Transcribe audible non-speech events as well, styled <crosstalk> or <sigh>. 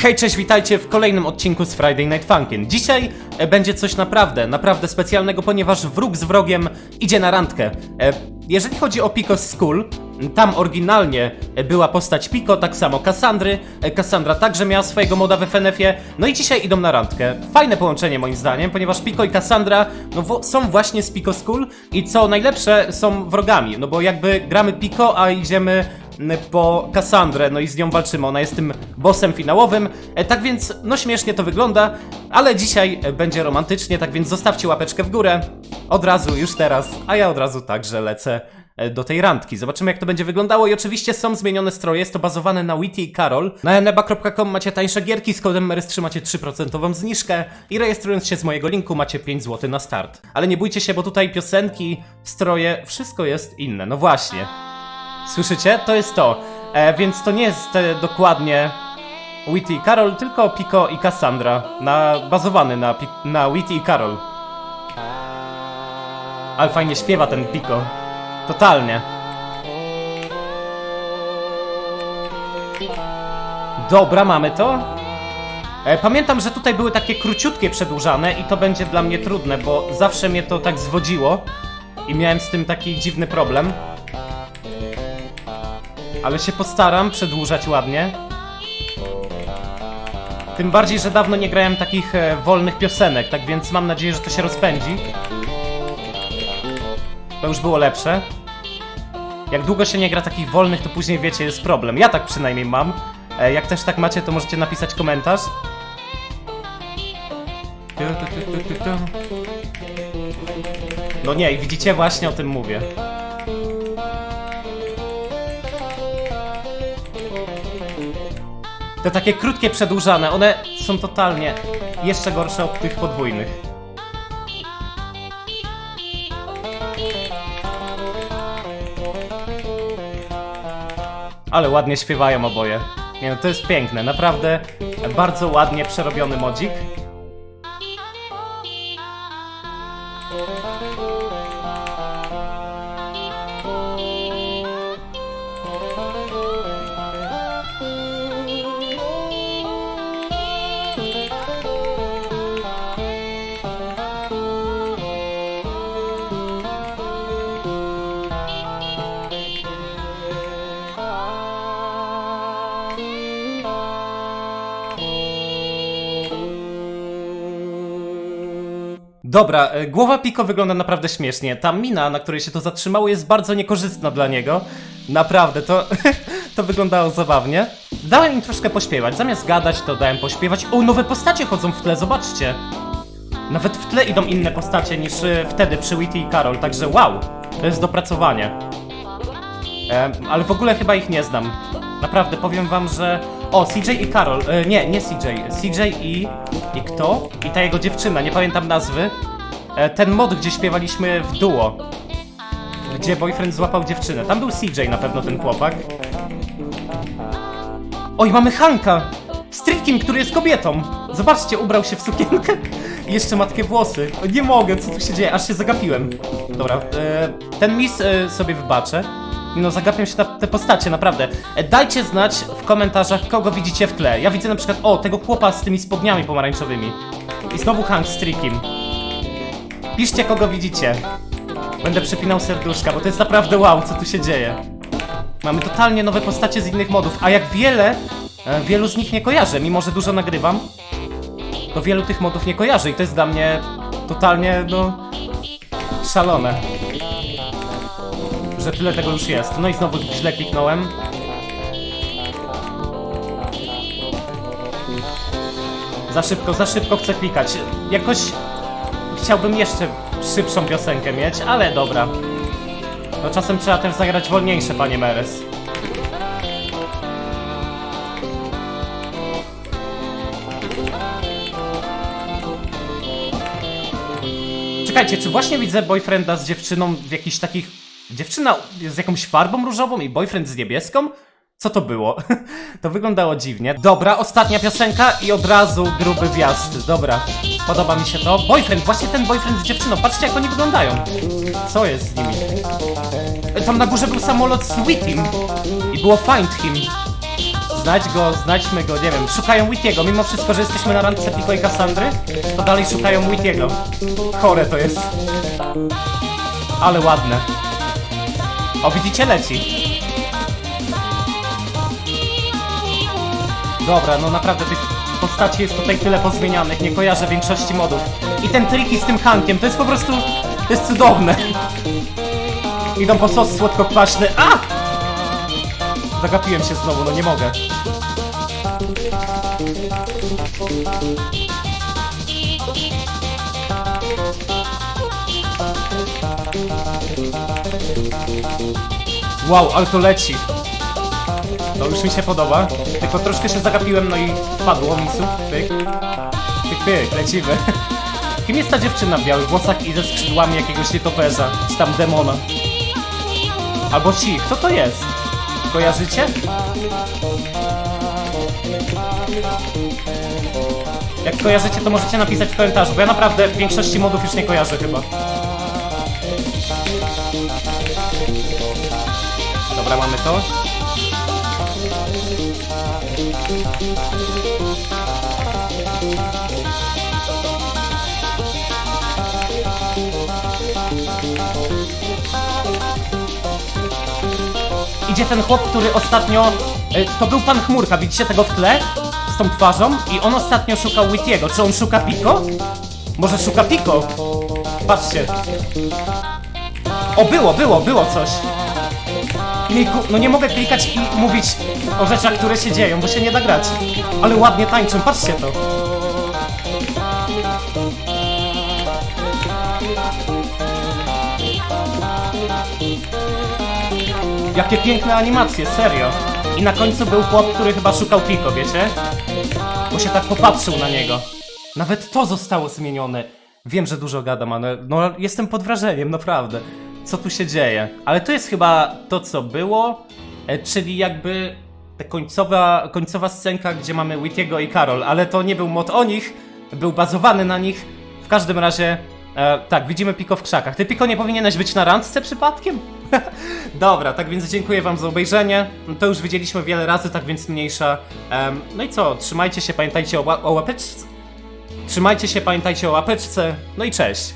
Hej, cześć, witajcie w kolejnym odcinku z Friday Night Funkin'. Dzisiaj e, będzie coś naprawdę, naprawdę specjalnego, ponieważ wróg z wrogiem idzie na randkę. E, jeżeli chodzi o Pico School, tam oryginalnie e, była postać Pico, tak samo Cassandry. Cassandra także miała swojego moda w FNF-ie. No i dzisiaj idą na randkę. Fajne połączenie moim zdaniem, ponieważ Pico i Cassandra no, są właśnie z Pico School i co najlepsze są wrogami. No bo jakby gramy Pico, a idziemy po Kassandrę, no i z nią walczymy. Ona jest tym bossem finałowym. E, tak więc, no śmiesznie to wygląda, ale dzisiaj będzie romantycznie, tak więc zostawcie łapeczkę w górę. Od razu, już teraz, a ja od razu także lecę e, do tej randki. Zobaczymy jak to będzie wyglądało i oczywiście są zmienione stroje, jest to bazowane na Witty i Karol. Na eneba.com macie tańsze gierki, z kodem MERYS macie 3% zniżkę i rejestrując się z mojego linku macie 5 zł na start. Ale nie bójcie się, bo tutaj piosenki, stroje, wszystko jest inne. No właśnie. Słyszycie? To jest to. E, więc to nie jest e, dokładnie Witty i Karol, tylko Pico i Cassandra. Na, bazowany na, na Witty i Karol. Ale fajnie śpiewa ten Pico. Totalnie. Dobra, mamy to. E, Pamiętam, że tutaj były takie króciutkie przedłużane i to będzie dla mnie trudne, bo zawsze mnie to tak zwodziło i miałem z tym taki dziwny problem. Ale się postaram przedłużać ładnie. Tym bardziej, że dawno nie grałem takich e, wolnych piosenek, tak więc mam nadzieję, że to się rozpędzi. To już było lepsze. Jak długo się nie gra takich wolnych, to później wiecie, jest problem. Ja tak przynajmniej mam. E, jak też tak macie, to możecie napisać komentarz. No nie, widzicie, właśnie o tym mówię. Te takie krótkie, przedłużane, one są totalnie jeszcze gorsze od tych podwójnych. Ale ładnie śpiewają oboje. Nie no, to jest piękne, naprawdę bardzo ładnie przerobiony modzik. Dobra, e, głowa Pico wygląda naprawdę śmiesznie. Ta mina, na której się to zatrzymało, jest bardzo niekorzystna dla niego. Naprawdę, to, <laughs> to wyglądało zabawnie. Dałem im troszkę pośpiewać. Zamiast gadać, to dałem pośpiewać. O, nowe postacie chodzą w tle, zobaczcie. Nawet w tle idą inne postacie niż e, wtedy przy Witty i Karol, także wow, to jest dopracowanie. E, ale w ogóle chyba ich nie znam. Naprawdę powiem wam, że. O, CJ i Karol. E, nie, nie CJ. CJ i. I kto? I ta jego dziewczyna, nie pamiętam nazwy. E, ten mod, gdzie śpiewaliśmy w duo. Gdzie boyfriend złapał dziewczynę. Tam był CJ na pewno ten chłopak. Oj, mamy Hanka! Streetkiem, który jest kobietą! Zobaczcie, ubrał się w sukienkę i jeszcze ma takie włosy. Nie mogę, co tu się dzieje? Aż się zagapiłem. Dobra, e, ten mis sobie wybaczę. No, zagapiam się na te postacie, naprawdę. E, dajcie znać w komentarzach, kogo widzicie w tle. Ja widzę na przykład, o, tego chłopa z tymi spodniami pomarańczowymi. I znowu Hank z Trickiem. Piszcie, kogo widzicie. Będę przypinał serduszka, bo to jest naprawdę wow, co tu się dzieje. Mamy totalnie nowe postacie z innych modów, a jak wiele, e, wielu z nich nie kojarzę, mimo że dużo nagrywam, to wielu tych modów nie kojarzę i to jest dla mnie totalnie, no, szalone. Że tyle tego już jest. No i znowu źle kliknąłem. Za szybko, za szybko chcę klikać. Jakoś chciałbym jeszcze szybszą piosenkę mieć, ale dobra. No czasem trzeba też zagrać wolniejsze, panie Meres. Czekajcie, czy właśnie widzę boyfrienda z dziewczyną w jakichś takich... Dziewczyna z jakąś farbą różową i boyfriend z niebieską? Co to było? <laughs> to wyglądało dziwnie. Dobra, ostatnia piosenka i od razu gruby wjazd. Dobra, podoba mi się to. Boyfriend, właśnie ten boyfriend z dziewczyną. Patrzcie jak oni wyglądają. Co jest z nimi? E, Tam na górze był samolot z Witim i było Find Him. Znajdź go, znajdźmy go, nie wiem. Szukają Wittiego, mimo wszystko, że jesteśmy na randce Piko i Cassandry, to dalej szukają Wittiego. Chore to jest. Ale ładne. O, widzicie, leci. Dobra, no naprawdę tych postaci jest tutaj tyle pozmienianych, nie kojarzę większości modów. I ten triki z tym Hankiem, to jest po prostu... To jest cudowne. Idą po sos słodko-kwaśny. A! Zagapiłem się znowu, no nie mogę. Wow, ale to leci. To już mi się podoba. Tylko troszkę się zagapiłem, no i wpadło mi słów. Pyk. Pyk, pyk, lecimy. <laughs> Kim jest ta dziewczyna w białych włosach i ze skrzydłami jakiegoś nietoperza? Czy tam demona? Albo ci, kto to jest? Kojarzycie? Jak kojarzycie, to możecie napisać w komentarzu, bo ja naprawdę w większości modów już nie kojarzę chyba. Dobra, mamy to. Idzie ten chłop, który ostatnio... e, To był pan Chmurka, widzicie tego w tle? Z tą twarzą? I on ostatnio szukał Wittiego. Czy on szuka Piko? Może szuka Piko? Patrzcie. O, było, było, było coś. Jejku, no nie mogę klikać i mówić o rzeczach, które się dzieją, bo się nie da grać. Ale ładnie tańczą, patrzcie to. Jakie piękne animacje, serio. I na końcu był chłop, który chyba szukał Pico, wiecie? Bo się tak popatrzył na niego. Nawet to zostało zmienione. Wiem, że dużo gadam, ale no jestem pod wrażeniem, naprawdę. Co tu się dzieje? Ale to jest chyba to, co było, e, czyli jakby ta końcowa, końcowa scenka, gdzie mamy Wittiego i Karol, ale to nie był mod o nich, był bazowany na nich. W każdym razie, e, tak, widzimy Piko w krzakach. Ty, Piko, nie powinieneś być na randce przypadkiem? <laughs> Dobra, tak więc dziękuję wam za obejrzenie. To już widzieliśmy wiele razy, tak więc mniejsza. No i co, trzymajcie się, pamiętajcie o, o łapeczce. Trzymajcie się, pamiętajcie o łapeczce. No i cześć.